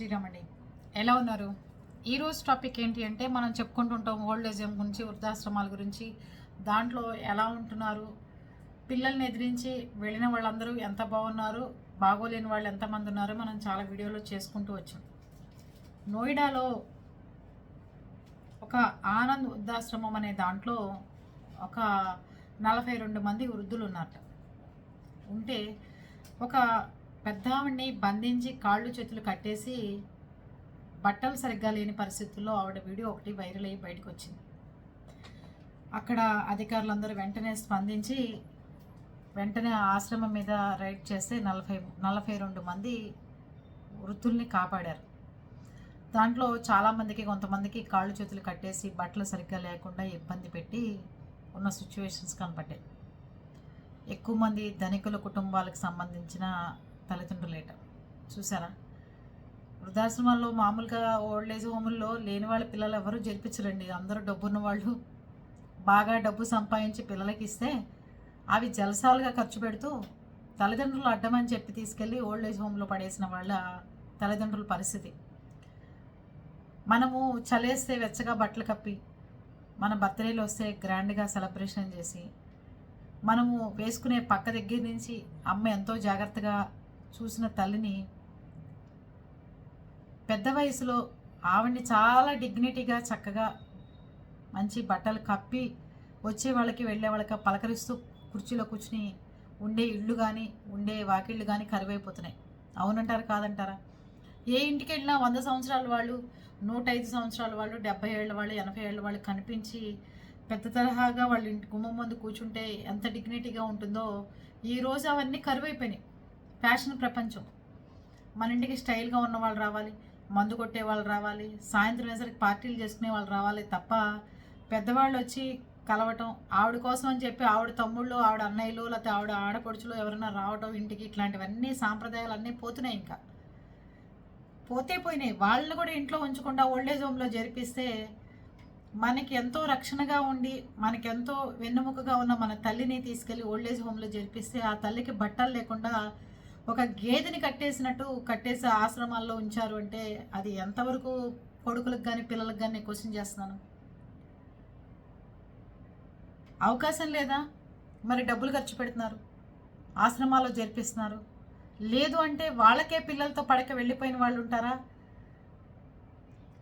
శ్రీరామ్ అండి ఎలా ఉన్నారు? ఈరోజు టాపిక్ ఏంటి అంటే మనం చెప్పుకుంటుంటాం ఓల్డ్ ఏజ్ హోమ్ గురించి వృద్ధాశ్రమాల గురించి. దాంట్లో ఎలా ఉంటున్నారు? పిల్లల్ని ఎదిరించి వెళ్ళిన వాళ్ళందరూ ఎంత బాగున్నారు? బాగోలేని వాళ్ళు ఎంతమంది ఉన్నారో మనం చాలా వీడియోలో చేసుకుంటూ వచ్చాం. నోయిడాలో ఒక ఆనంద్ వృద్ధాశ్రమం అనే దాంట్లో ఒక నలభై రెండు మంది వృద్ధులు ఉన్నారట. ఉంటే ఒక పెద్దావిడ్ని బంధించి కాళ్ళు చేతులు కట్టేసి బట్టలు సరిగ్గా లేని పరిస్థితుల్లో ఆవిడ వీడియో ఒకటి వైరల్ అయ్యి బయటకు వచ్చింది అక్కడ అధికారులందరూ వెంటనే స్పందించి వెంటనే ఆశ్రమం మీద రైడ్ చేస్తే నలభై నలభై రెండు మంది వృత్తుల్ని కాపాడారు. దాంట్లో చాలామందికి కొంతమందికి కాళ్ళు చేతులు కట్టేసి బట్టలు సరిగ్గా లేకుండా ఇబ్బంది పెట్టి ఉన్న సిచ్యువేషన్స్ కనపడ్డాయి. ఎక్కువ మంది ధనికుల కుటుంబాలకు సంబంధించిన తల్లిదండ్రులేట చూసారా వృద్ధాశ్రమాల్లో మామూలుగా ఓల్డ్ ఏజ్ హోముల్లో లేని వాళ్ళ పిల్లలు ఎవరు జరిపించరండి. అందరూ డబ్బున్న వాళ్ళు. బాగా డబ్బు సంపాదించి పిల్లలకి ఇస్తే అవి జలసాలుగా ఖర్చు పెడుతూ తల్లిదండ్రులు అడ్డమని చెప్పి తీసుకెళ్ళి ఓల్డ్ ఏజ్ హోమ్లో పడేసిన వాళ్ళ తల్లిదండ్రుల పరిస్థితి. మనము చలేస్తే వెచ్చగా బట్టలు కప్పి మన బర్త్డేలు వస్తే గ్రాండ్గా సెలబ్రేషన్ చేసి మనము వేసుకునే పక్క దగ్గర నుంచి అమ్మ ఎంతో జాగ్రత్తగా చూసిన తల్లిని పెద్ద వయసులో ఆవిడ్ని చాలా డిగ్నిటీగా చక్కగా మంచి బట్టలు కప్పి వచ్చే వాళ్ళకి వెళ్ళే వాళ్ళకి పలకరిస్తూ కుర్చీలో కూర్చుని ఉండే ఇళ్ళు కానీ ఉండే వాకిళ్ళు కానీ కరువైపోతున్నాయి. అవునంటారా కాదంటారా? ఏ ఇంటికి వెళ్ళినా వంద సంవత్సరాల వాళ్ళు నూట ఐదు సంవత్సరాల వాళ్ళు డెబ్బై ఏళ్ళ వాళ్ళు ఎనభై ఏళ్ళ వాళ్ళు కనిపించి పెద్ద తరహాగా వాళ్ళ ఇంటి గుమ్మం ముందు కూర్చుంటే ఎంత డిగ్నిటీగా ఉంటుందో ఈ రోజు అవన్నీ కరువైపోయినాయి. ఫ్యాషన్ ప్రపంచం. మన ఇంటికి స్టైల్గా ఉన్న వాళ్ళు రావాలి మందు కొట్టే వాళ్ళు రావాలి సాయంత్రం వేసరికి పార్టీలు చేసుకునే వాళ్ళు రావాలి తప్ప పెద్దవాళ్ళు వచ్చి కలవటం ఆవిడ కోసం అని చెప్పి ఆవిడ తమ్ముళ్ళు ఆవిడ అన్నయ్యలు లేకపోతే ఆవిడ ఆడపడుచులు ఎవరైనా రావటం ఇంటికి ఇట్లాంటివన్నీ సాంప్రదాయాలు అన్నీ పోతున్నాయి ఇంకా. పోతే పోయినాయి. వాళ్ళని కూడా ఇంట్లో ఉంచకుండా ఓల్డేజ్ హోమ్లో జరిపిస్తే మనకి ఎంతో రక్షణగా ఉండి మనకెంతో వెన్నెముకగా ఉన్న మన తల్లిని తీసుకెళ్ళి ఓల్డేజ్ హోమ్లో జరిపిస్తే ఆ తల్లికి బట్టలు లేకుండా ఒక గేదెని కట్టేసినట్టు కట్టేసి ఆశ్రమాల్లో ఉంచారు అంటే అది ఎంతవరకు కొడుకులకు కానీ పిల్లలకు కానీ క్వశ్చన్ చేస్తున్నాను. అవకాశం లేదా? మరి డబ్బులు ఖర్చు పెడుతున్నారు. ఆశ్రమాల్లో జరిపిస్తున్నారు. లేదు అంటే వాళ్ళకే పిల్లలతో పడక వెళ్ళిపోయిన వాళ్ళు ఉంటారా?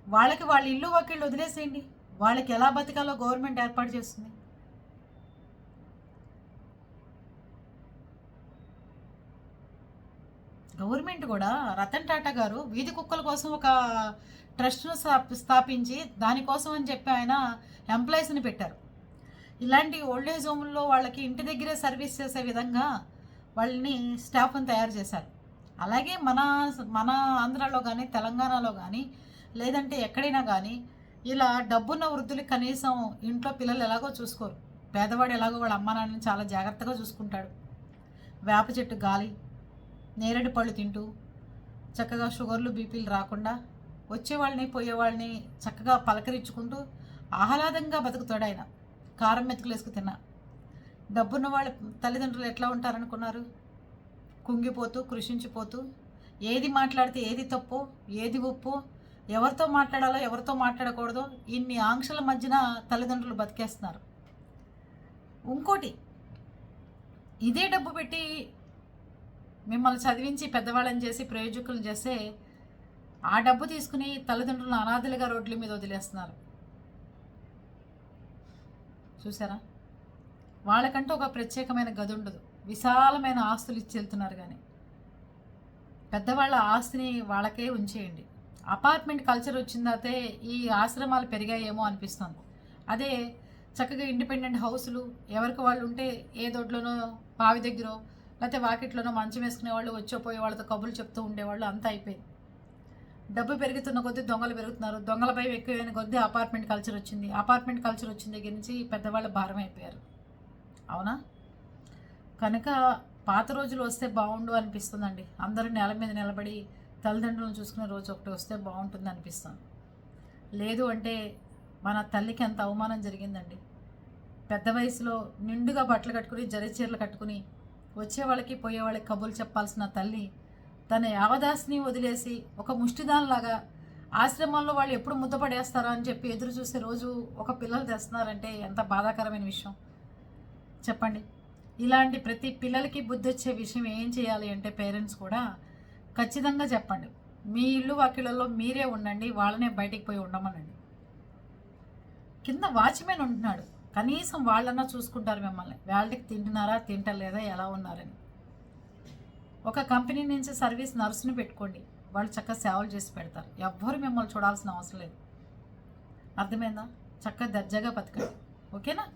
వాళ్ళకి వాళ్ళ ఇల్లు వాకిళ్ళు వదిలేసేయండి. వాళ్ళకి ఎలా బతకాలో గవర్నమెంట్ ఏర్పాటు చేస్తుంది. గవర్నమెంట్ కూడా రతన్ టాటా గారు వీధి కుక్కల కోసం ఒక ట్రస్ట్ను స్థాపించి దానికోసం అని చెప్పి ఆయన ఎంప్లాయీస్ని పెట్టారు. ఇలాంటి ఓల్డ్ ఏజ్ హోమ్లో వాళ్ళకి ఇంటి దగ్గరే సర్వీస్ చేసే విధంగా వాళ్ళని స్టాఫ్ని తయారు చేశారు. అలాగే మన మన ఆంధ్రాలో కానీ తెలంగాణలో కానీ లేదంటే ఎక్కడైనా కానీ ఇలా డబ్బున్న వృద్ధులకి కనీసం ఇంట్లో పిల్లలు ఎలాగో చూసుకోరు. పేదవాడు ఎలాగో వాళ్ళ అమ్మ నాన్నని చాలా జాగ్రత్తగా చూసుకుంటాడు. వేప చెట్టు గాలి నేరేడు పళ్ళు తింటూ చక్కగా షుగర్లు బీపీలు రాకుండా వచ్చేవాళ్ళని పోయేవాళ్ళని చక్కగా పలకరించుకుంటూ ఆహ్లాదంగా బతుకుతాడు ఆయన. కారం మెతుకులు వేసుకు తిన్నా. డబ్బున్న వాళ్ళ తల్లిదండ్రులు ఎట్లా ఉంటారనుకున్నారు? కుంగిపోతూ కృషించిపోతూ ఏది మాట్లాడితే ఏది తప్పు ఏది ఉప్పు ఎవరితో మాట్లాడాలో ఎవరితో మాట్లాడకూడదో ఇన్ని ఆంక్షల మధ్యన తల్లిదండ్రులు బతికేస్తున్నారు. ఇంకోటి ఇదే డబ్బు పెట్టి మిమ్మల్ని చదివించి పెద్దవాళ్ళని చేసి ప్రయోజకులను చేస్తే ఆ డబ్బు తీసుకుని తల్లిదండ్రులను అనాథలుగా రోడ్ల మీద వదిలేస్తున్నారు. చూసారా? వాళ్ళకంటూ ఒక ప్రత్యేకమైన గది ఉండదు. విశాలమైన ఆస్తులు ఇచ్చి వెళ్తున్నారు కానీ. పెద్దవాళ్ళ ఆస్తిని వాళ్ళకే ఉంచేయండి. అపార్ట్మెంట్ కల్చర్ వచ్చిందైతే ఈ ఆశ్రమాలు పెరిగాయేమో అనిపిస్తుంది. అదే చక్కగా ఇండిపెండెంట్ హౌసులు ఎవరికి వాళ్ళు ఉంటే ఏ దొడ్లోనో బావి దగ్గర లేకపోతే వాకిట్లోనో మంచం వేసుకునే వాళ్ళు వచ్చేపోయే వాళ్ళతో కబుర్లు చెప్తూ ఉండేవాళ్ళు అంతా అయిపోయింది. డబ్బు పెరుగుతున్న కొద్దీ దొంగలు పెరుగుతున్నారు. దొంగల భయం ఎక్కువైన కొద్దీ అపార్ట్మెంట్ కల్చర్ వచ్చింది. అపార్ట్మెంట్ కల్చర్ వచ్చిన దగ్గర నుంచి పెద్దవాళ్ళు భారం అయిపోయారు. అవునా? కనుక పాత రోజులు వస్తే బాగుండు అనిపిస్తుందండి. అందరూ నేల మీద నిలబడి తల్లిదండ్రులను చూసుకునే రోజు ఒకటి వస్తే బాగుంటుంది అనిపిస్తుంది. లేదు అంటే మన తల్లికి ఎంత అవమానం జరిగిందండి. పెద్ద వయసులో నిండుగా బట్టలు కట్టుకుని జరి చీరలు కట్టుకుని వచ్చే వాళ్ళకి పోయే వాళ్ళకి కబుర్లు చెప్పాల్సిన తల్లి తన యావదాసిని వదిలేసి ఒక ముష్టిదానిలాగా ఆశ్రమంలో వాళ్ళు ఎప్పుడు ముద్దపడేస్తారా అని చెప్పి ఎదురు చూసే రోజు ఒక పిల్లలు తెస్తున్నారంటే ఎంత బాధాకరమైన విషయం. చెప్పండి. ఇలాంటి ప్రతి పిల్లలకి బుద్ధి వచ్చే విషయం ఏం చేయాలి అంటే పేరెంట్స్ కూడా ఖచ్చితంగా చెప్పండి. మీ ఇల్లు వాకిళ్ళలో మీరే ఉండండి వాళ్ళనే బయటికి పోయి ఉండమనండి. కింద వాచ్మెన్ ఉంటున్నాడు. కనీసం వాళ్ళన్నా చూసుకుంటారు మిమ్మల్ని. వాళ్ళకి తింటున్నారా తింటలేదా ఎలా ఉన్నారని. ఒక కంపెనీ నుంచి సర్వీస్ నర్సుని పెట్టుకోండి. వాళ్ళు చక్కగా సేవలు చేసి పెడతారు. ఎవ్వరు మిమ్మల్ని చూడాల్సిన అవసరం లేదు. అర్థమైందా? చక్కగా దర్జాగా బతకండి. ఓకేనా?